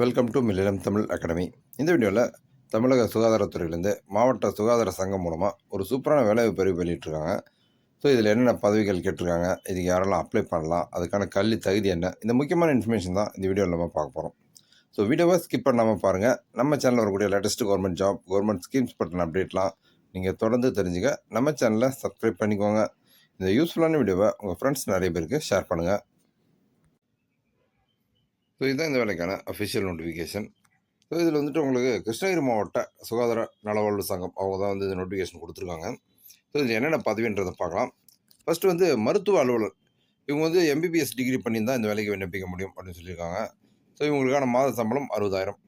Welcome to millennium Tamil academy இந்த வீடியோவில் தமிழக சுகாதாரத்துறையிலேருந்து மாவட்ட சுகாதார சங்கம் மூலமாக ஒரு சூப்பரான வேலைவாய்ப்பு அறிவு வெளியிட்ருக்காங்க ஸோ இதில் என்னென்ன பதவிகள் கேட்டிருக்காங்க இதுக்கு யாரெல்லாம் அப்ளை பண்ணலாம் அதுக்கான கல்வி தகுதி என்ன இந்த முக்கியமான இன்ஃபர்மேஷன் தான் இந்த வீடியோவில் நம்ம பார்க்க போகிறோம் ஸோ வீடியோவை ஸ்கிப் பண்ணாமல் பாருங்கள் நம்ம சேனலில் வரக்கூடிய latest government job government schemes பற்றின அப்டேட்லாம் நீங்கள் தொடர்ந்து தெரிஞ்சுக்க நம்ம சேனலை சப்ஸ்கிரைப் பண்ணிக்கோங்க. இந்த யூஸ்ஃபுல்லான வீடியோவை உங்கள் ஃப்ரெண்ட்ஸ் நிறைய பேருக்கு ஷேர் பண்ணுங்கள் ஸோ இதுதான் இந்த வேலைக்கான அஃபிஷியல் நோட்டிஃபிகேஷன் ஸோ இதில் வந்துட்டு உங்களுக்கு கிருஷ்ணகிரி மாவட்ட சுகாதார நலவாழ்வு சங்கம் அவங்க தான் வந்து இந்த நோட்டிஃபிகேஷன் கொடுத்துருக்காங்க. ஸோ இதில் என்னென்ன பதவின்றதை பார்க்கலாம். ஃபஸ்ட்டு வந்து மருத்துவ அலுவலர். இவங்க வந்து எம்பிபிஎஸ் டிகிரி பண்ணியிருந்தால் இந்த வேலைக்கு விண்ணப்பிக்க முடியும் அப்படின்னு சொல்லியிருக்காங்க. ஸோ இவங்களுக்கான மாத சம்பளம் அறுபதாயிரம்.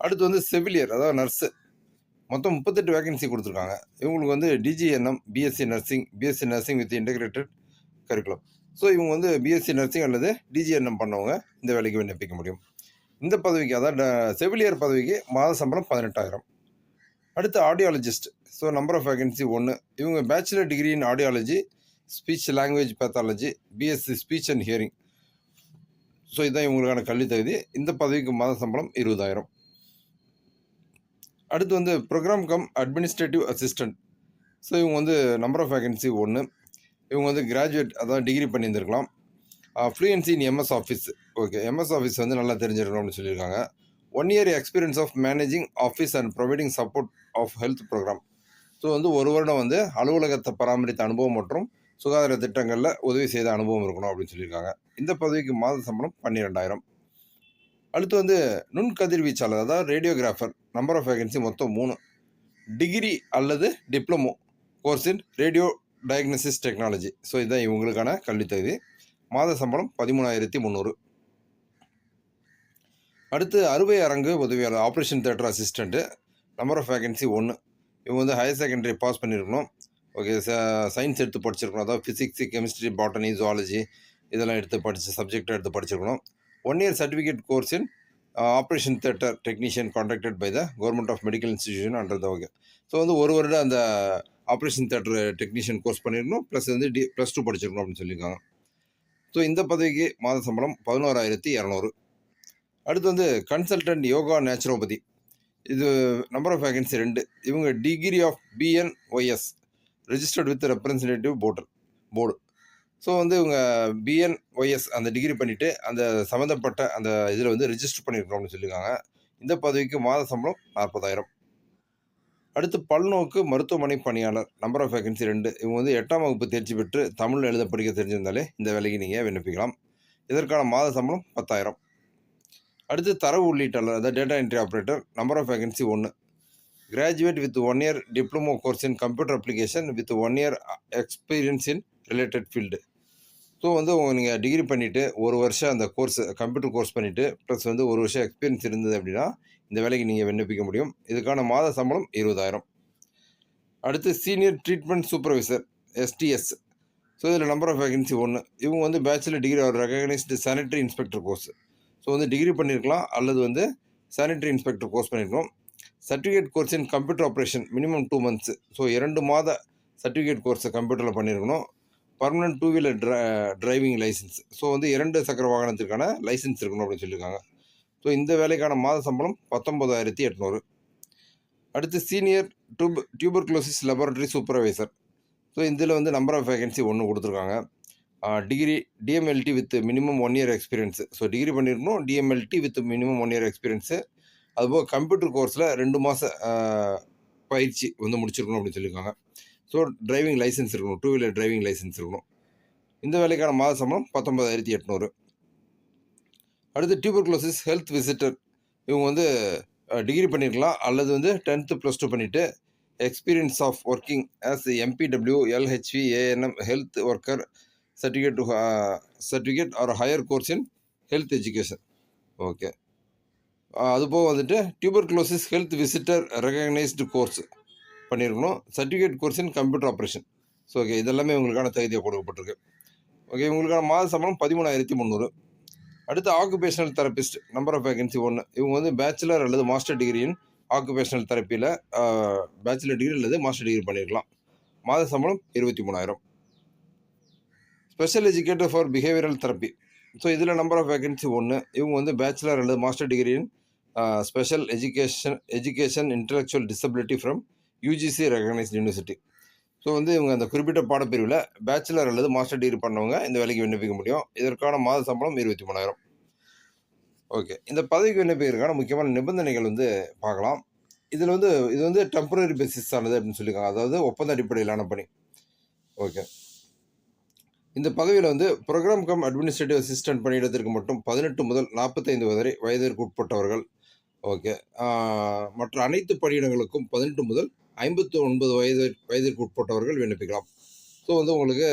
அடுத்து வந்து செவிலியர் அதாவது நர்ஸு. மொத்தம் முப்பத்தெட்டு வேகன்சி கொடுத்துருக்காங்க. இவங்களுக்கு வந்து DGNM BSc nursing BSc nursing with integrated curriculum so இவங்க வந்து பிஎஸ்சி நர்சிங் அல்லது டிஜிஎன்எம் பண்ணவங்க. இந்த வேலைக்கு விண்ணப்பிக்க முடியும். இந்த பதவிக்கு அதாவது ட- செவிலியர் பதவிக்கு மாத சம்பளம் பதினெட்டாயிரம். அடுத்து audiologist so number of vacancy ஒன்று இவங்க bachelor degree in audiology speech language pathology BSc speech and hearing so இதுதான் இவங்களுக்கான கல்வி தகுதி. இந்த பதவிக்கு மாத சம்பளம் இருபதாயிரம். அடுத்து வந்து program cum administrative assistant so இவங்க வந்து நம்பர் ஆஃப் வேகன்சி ஒன்று இவங்க வந்து கிராஜுவேட் அதாவது degree பண்ணியிருந்திருக்கலாம். Fluency in MS office okay MS office வந்து நல்லா தெரிஞ்சிருக்கணும் அப்படின்னு சொல்லியிருக்காங்க. One year experience of managing office and providing support of health program so வந்து ஒரு வருடம் வந்து அலுவலகத்தை பராமரித்த அனுபவம் மற்றும் சுகாதார திட்டங்களில் உதவி செய்த அனுபவம் இருக்கணும் அப்படின்னு சொல்லியிருக்காங்க. இந்த பதவிக்கு மாத சம்பளம் பன்னிரெண்டாயிரம். அடுத்து வந்து நுண்கதிர்வீச்சாளர் அதாவது ரேடியோகிராஃபர் நம்பர் ஆஃப் வேகன்சி மொத்தம் மூணு. டிகிரி அல்லது diploma course in radio diagnosis technology so இதுதான் இவங்களுக்கான கல்வித்தகுதி மாத சம்பளம் பதிமூணாயிரத்தி முந்நூறு. அடுத்து அறுவை அரங்கு உதவியாளர் operation theatre assistant number of vacancy ஒன்று இவங்க வந்து ஹையர் செகண்டரி பாஸ் பண்ணியிருக்கணும் ஓகே சயின்ஸ் எடுத்து படிச்சிருக்கணும். அதாவது ஃபிசிக்ஸு கெமிஸ்ட்ரி பாட்டனி ஜுவாலஜி இதெல்லாம் எடுத்து படித்து சப்ஜெக்டாக எடுத்து படிச்சிருக்கணும். One year certificate course in operation theatre technician contracted by the government of medical institution under the okay so வந்து ஒரு வருடம் அந்த ஆப்ரேஷன் தேட்டர் டெக்னீஷியன் கோர்ஸ் பண்ணியிருக்கணும் ப்ளஸ் வந்து டி ப்ளஸ் டூ படிச்சிருக்கணும் அப்படின்னு சொல்லியிருக்காங்க. ஸோ இந்த பதவிக்கு மாத சம்பளம் பதினோராயிரத்தி இரநூறு. அடுத்து வந்து கன்சல்டன்ட் யோகா நேச்சுரோபதி இது நம்பர் ஆஃப் வேகன்சி ரெண்டு. இவங்க degree of BNYS registered with representative border board so வந்து இவங்க பிஎன்ஒய்எஸ் அந்த டிகிரி பண்ணிவிட்டு அந்த சம்மந்தப்பட்ட அந்த இதில் வந்து ரிஜிஸ்டர் பண்ணியிருக்கணும் அப்படின்னு சொல்லியிருக்காங்க. இந்த பதவிக்கு மாத சம்பளம் நாற்பதாயிரம். அடுத்து பல்நோக்கு மருத்துவமனை பணியாளர் நம்பர் ஆஃப் வேகன்சி ரெண்டு. இவங்க வந்து எட்டாம் வகுப்பு தேர்ச்சி பெற்று தமிழ் எழுத படிக்க தெரிஞ்சிருந்தாலே இந்த வேலைக்கு நீங்கள் விண்ணப்பிக்கலாம். இதற்கான மாத சம்பளம் பத்தாயிரம். அடுத்து தரவு உள்ளீட்டாளர் அதாவது data entry operator number of vacancy ஒன்று graduate with one year diploma course in computer application with one year experience in related field so வந்து நீங்கள் டிகிரி பண்ணிவிட்டு ஒரு வருஷம் அந்த கோர்ஸ் கம்ப்யூட்டர் கோர்ஸ் பண்ணிவிட்டு ப்ளஸ் வந்து ஒரு வருஷம் எக்ஸ்பீரியன்ஸ் இருந்தது அப்படின்னா இந்த வேலைக்கு நீங்கள் விண்ணப்பிக்க முடியும். இதுக்கான மாத சம்பளம் இருபதாயிரம். அடுத்து senior treatment supervisor STS so இதில் நம்பர் ஆஃப் வேகன்சி ஒன்று இவங்க வந்து பேச்சுலர் டிகிரி ஒரு recognised sanitary inspector course so வந்து டிகிரி பண்ணியிருக்கலாம் அல்லது வந்து சானிட்டரி இன்ஸ்பெக்டர் கோர்ஸ் பண்ணியிருக்கோம் certificate course in computer operation minimum two months so இரண்டு மாத சர்டிஃபிகேட் கோர்ஸை கம்ப்யூட்டரில் பண்ணியிருக்கணும் permanent two wheeler dry driving licence so வந்து இரண்டு சக்கர வாகனத்திற்கான லைசன்ஸ் இருக்கணும் அப்படின்னு சொல்லியிருக்காங்க ஸோ இந்த வேலைக்கான மாத சம்பளம் பத்தொம்பதாயிரத்தி எட்நூறு. அடுத்து senior tube tuberculosis laboratory supervisor so இதில் வந்து நம்பர் ஆஃப் வேகன்சி ஒன்று கொடுத்துருக்காங்க. Degree DMLT with minimum one year experience so degree பண்ணியிருக்கணும் DMLT with minimum one year experience அதுபோக கம்ப்யூட்டர் கோர்ஸில் ரெண்டு மாத பயிற்சி வந்து முடிச்சிருக்கணும் அப்படின்னு சொல்லியிருக்காங்க. ஸோ டிரைவிங் லைசன்ஸ் இருக்கணும் டூ வீலர் டிரைவிங் லைசன்ஸ் இருக்கணும். இந்த வேலைக்கான மாத சம்பளம் பத்தொன்பதாயிரத்தி எட்நூறு. அடுத்து டியூபர்குலோசிஸ் ஹெல்த் விசிட்டர் இவங்க வந்து டிகிரி பண்ணியிருக்கலாம் அல்லது வந்து டென்த்து ப்ளஸ் டூ பண்ணிவிட்டு experience of working as MPW LHV ANM health worker certificate certificate or higher course in health education okay அதுபோக வந்துட்டு tuberculosis health visitor recognised course பண்ணியிருக்கணும் certificate course in computer operation so okay இதெல்லாமே உங்களுக்கான தகுதியாக கொடுக்கப்பட்டிருக்கு. Okay உங்களுக்கான மாத சம்பளம் பதிமூணாயிரத்தி முந்நூறு. அடுத்து occupational therapist number of vacancy ஒன்று இவங்க வந்து பேச்சுலர் அல்லது மாஸ்டர் டிகிரியின் ஆக்குபேஷனல் தெரப்பியில் பேச்சுலர் டிகிரி அல்லது மாஸ்டர் டிகிரி பண்ணியிருக்கலாம் மாத சம்பளம் இருபத்தி மூணாயிரம். Special educator for behavioural therapy so இதில் நம்பர் ஆஃப் வேகன்சி ஒன்று இவங்க வந்து பேச்சுலர் அல்லது master டிகிரியின் special education education intellectual disability from UGC recognised university so வந்து இவங்க அந்த குறிப்பிட்ட பாடப்பிரிவில் பேச்சுலர் அல்லது மாஸ்டர் டிகிரி பண்ணவங்க இந்த வேலைக்கு விண்ணப்பிக்க முடியும். இதற்கான மாத சம்பளம் இருபத்தி மூணாயிரம். ஓகே இந்த பதவிக்கு விண்ணப்பிக்கிறதுக்கான முக்கியமான நிபந்தனைகள் வந்து பார்க்கலாம். இதில் வந்து இது வந்து டெம்பரரி பேசிஸ் ஆனது அப்படின்னு சொல்லியிருக்காங்க. அதாவது ஒப்பந்த அடிப்படையிலான பணி. ஓகே இந்த பதவியில் வந்து ப்ரோக்ராம் கம் அட்மினிஸ்ட்ரேட்டிவ் அசிஸ்டன்ட் பணியிடத்திற்கு மட்டும் பதினெட்டு முதல் நாற்பத்தைந்து வரை வயதிற்கு உட்பட்டவர்கள். ஓகே மற்ற அனைத்து பணியிடங்களுக்கும் பதினெட்டு முதல் ஐம்பத்தி ஒன்பது வயது வயதிற்கு உட்பட்டவர்கள் விண்ணப்பிக்கலாம். ஸோ வந்து உங்களுக்கு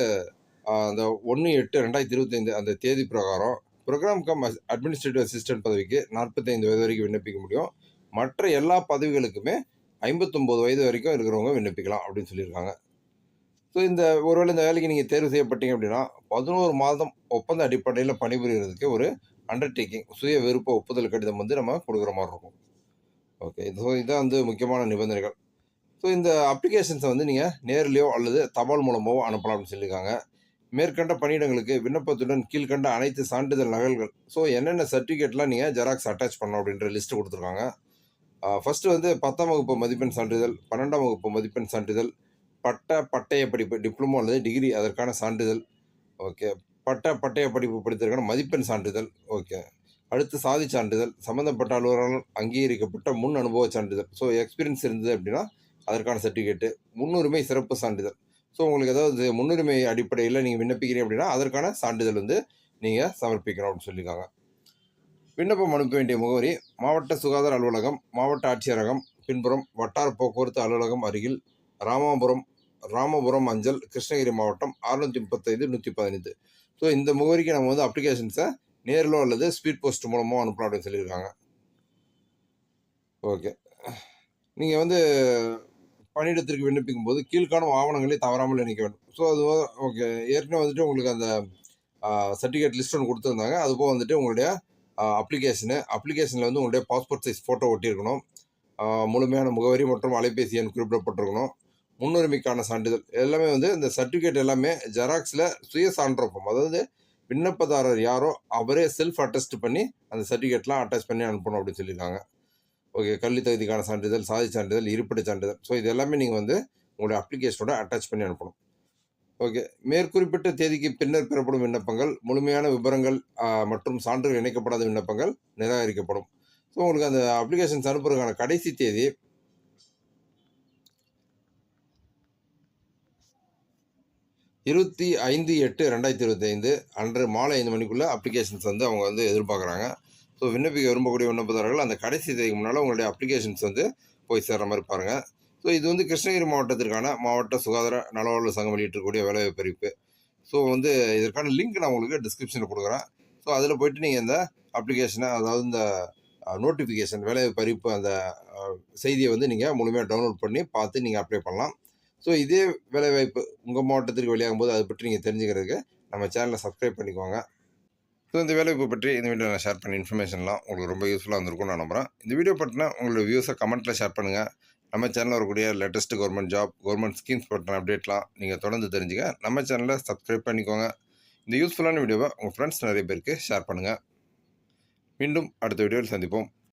அந்த ஒன்று எட்டு ரெண்டாயிரத்தி இருபத்தைந்து அந்த தேதி பிரகாரம் ப்ரோக்ராம் கம் அட்மினிஸ்ட்ரேட்டிவ் அசிஸ்டன்ட் பதவிக்கு நாற்பத்தைந்து வயது வரைக்கும் விண்ணப்பிக்க முடியும். மற்ற எல்லா பதவிகளுக்குமே ஐம்பத்தொம்போது வயது வரைக்கும் இருக்கிறவங்க விண்ணப்பிக்கலாம் அப்படின்னு சொல்லியிருக்காங்க. ஸோ இந்த ஒருவேளை இந்த வேலைக்கு நீங்கள் தேர்வு செய்யப்பட்டீங்க அப்படின்னா பதினோரு மாதம் ஒப்பந்த அடிப்படையில் பணிபுரிகிறதுக்கு ஒரு அண்டர்டேக்கிங் சுய விருப்ப ஒப்புதல் கடிதம் வந்து நம்ம கொடுக்குற மாதிரி இருக்கும். ஓகே ஸோ இதான் வந்து முக்கியமான நிபந்தனைகள். ஸோ இந்த அப்ளிகேஷன்ஸை வந்து நீங்கள் நேர்லையோ அல்லது தபால் மூலமோ அனுப்பலாம் அப்படின்னு சொல்லியிருக்காங்க. மேற்கண்ட பணியிடங்களுக்கு விண்ணப்பத்துடன் கீழ்கண்ட அனைத்து சான்றிதழ் நகல்கள். ஸோ என்னென்ன சர்டிஃபிகேட்லாம் நீங்கள் ஜெராக்ஸ் அட்டாச் பண்ணணும் அப்படின்ற லிஸ்ட்டு கொடுத்துருக்காங்க. ஃபஸ்ட்டு வந்து பத்தாம் வகுப்பு மதிப்பெண் சான்றிதழ் பன்னெண்டாம் வகுப்பு மதிப்பெண் சான்றிதழ் பட்ட பட்டய படிப்பு டிப்ளமோ அல்லது டிகிரி அதற்கான சான்றிதழ் ஓகே பட்ட பட்டய படிப்பு படித்ததற்கான மதிப்பெண் சான்றிதழ் ஓகே அடுத்து சாதி சான்றிதழ் சம்மந்தப்பட்ட அலுவலரால் அங்கீகரிக்கப்பட்ட முன் அனுபவ சான்றிதழ். ஸோ எக்ஸ்பீரியன்ஸ் இருந்தது அப்படின்னா அதற்கான சர்டிஃபிகேட்டு முன்னுரிமை சிறப்பு சான்றிதழ். ஸோ உங்களுக்கு ஏதாவது முன்னுரிமை அடிப்படையில் நீங்கள் விண்ணப்பிக்கிறீங்க அப்படின்னா அதற்கான சான்றிதழ் வந்து நீங்கள் சமர்ப்பிக்கணும் அப்படின்னு சொல்லியிருக்காங்க. விண்ணப்பம் அனுப்ப வேண்டிய முகவரி மாவட்ட சுகாதார அலுவலகம் மாவட்ட ஆட்சியரகம் பின்புறம் வட்டார போக்குவரத்து அலுவலகம் அருகில் ராமாபுரம் ராமபுரம் அஞ்சல் கிருஷ்ணகிரி மாவட்டம் அறுநூற்றி முப்பத்தைந்து நூற்றி பதினைந்து ஸோ இந்த முகவரிக்கு நம்ம வந்து அப்ளிகேஷன்ஸை நேரிலோ அல்லது ஸ்பீட் போஸ்ட் மூலமோ அனுப்பலாம் அப்படின்னு சொல்லியிருக்காங்க. ஓகே நீங்கள் வந்து பணியிடத்திற்கு விண்ணப்பிக்கும் போது கீழ்காணும் ஆவணங்களை தவறாமல் இணைக்க வேண்டும். ஸோ அது ஓகே ஏற்கனவே வந்துட்டு உங்களுக்கு அந்த சர்டிஃபிகேட் லிஸ்ட் ஒன்று கொடுத்துருந்தாங்க. அதுபோக வந்துட்டு உங்களுடைய அப்ளிகேஷனு அப்ளிகேஷனில் வந்து உங்களுடைய பாஸ்போர்ட் சைஸ் ஃபோட்டோ ஒட்டியிருக்கணும். முழுமையான முகவரி மற்றும் அலைபேசி எண் குறிப்பிடப்பட்டிருக்கணும். முன்னுரிமைக்கான சான்றிதழ் எல்லாமே வந்து இந்த சர்டிஃபிகேட் எல்லாமே ஜெராக்ஸில் சுய சான்றொப்பம் அதாவது விண்ணப்பதாரர் யாரோ அவரே செல்ஃப் அட்டஸ்ட் பண்ணி அந்த சர்டிஃபிகேட்லாம் அட்டாச் பண்ணி அனுப்பணும் அப்படின்னு சொல்லியிருக்காங்க. ஓகே கல்வி தகுதிக்கான சான்றிதழ் சாதி சான்றிதழ் இருப்பிட சான்றிதழ். ஸோ இது எல்லாமே நீங்கள் வந்து உங்களுடைய அப்ளிகேஷனோட அட்டாச் பண்ணி அனுப்பணும். ஓகே மேற்குறிப்பிட்ட தேதிக்கு பின்னர் பெறப்படும் விண்ணப்பங்கள் முழுமையான விவரங்கள் மற்றும் சான்றுகள் இணைக்கப்படாத விண்ணப்பங்கள் நிராகரிக்கப்படும். ஸோ உங்களுக்கு அந்த அப்ளிகேஷன்ஸ் அனுப்புறதுக்கான கடைசி தேதி இருபத்தி ஐந்து எட்டு ரெண்டாயிரத்தி இருபத்தி ஐந்து அன்று மாலை ஐந்து மணிக்குள்ளே அப்ளிகேஷன்ஸ் வந்து அவங்க வந்து எதிர்பார்க்குறாங்க. ஸோ விண்ணப்பிக்க விரும்பக்கூடிய விண்ணப்பதாரர்கள் அந்த கடைசி தேதிக்கு முன்னால் உங்களுடைய அப்ளிகேஷன்ஸ் வந்து போய் சேர்ற மாதிரி பாருங்கள் ஸோ இது வந்து கிருஷ்ணகிரி மாவட்டத்திற்கான மாவட்ட சுகாதார நலவாழ்வு சங்கம் வெளியிட்டிருக்கக்கூடிய வேலைவாய்ப்பு அறிவிப்பு ஸோ வந்து இதற்கான லிங்க் நான் உங்களுக்கு டிஸ்கிரிப்ஷனில் கொடுக்குறேன். ஸோ அதில் போயிட்டு நீங்கள் இந்த அப்ளிகேஷனை அதாவது இந்த நோட்டிஃபிகேஷன் வேலைவாய்ப்பு அறிவிப்பு அந்த செய்தியை வந்து நீங்கள் முழுமையாக டவுன்லோட் பண்ணி பார்த்து நீங்கள் அப்ளை பண்ணலாம். ஸோ இதே வேலைவாய்ப்பு உங்கள் மாவட்டத்திற்கு வெளியாகும் போது அதை பற்றி நீங்கள் தெரிஞ்சுக்கிறதுக்கு நம்ம சேனலை சப்ஸ்கிரைப் பண்ணிக்கோங்க. ஸோ இந்த வேலைவாய்ப்பு பற்றி இந்த வீடியோ நான் ஷேர் பண்ண இன்ஃபர்மேஷன்லாம் உங்களுக்கு ரொம்ப யூஸ்ஃபுல்லாக இருந்திருக்கும்னு நான் நம்புகிறேன் இந்த வீடியோ பற்றினா உங்களோட வியூஸை கமெண்ட்டில் ஷேர் பண்ணுங்கள் நம்ம சேனலில் வரக்கூடிய latest government job government schemes பற்றின அப்டேட்லாம் நீங்கள் தொடர்ந்து தெரிஞ்சுக்க நம்ம சேனலை சப்ஸ்கிரைப் பண்ணிக்கோங்க. இந்த யூஸ்ஃபுல்லான வீடியோவை உங்கள் ஃப்ரெண்ட்ஸ் நிறைய பேருக்கு ஷேர் பண்ணுங்கள் மீண்டும் அடுத்த வீடியோவில் சந்திப்போம்.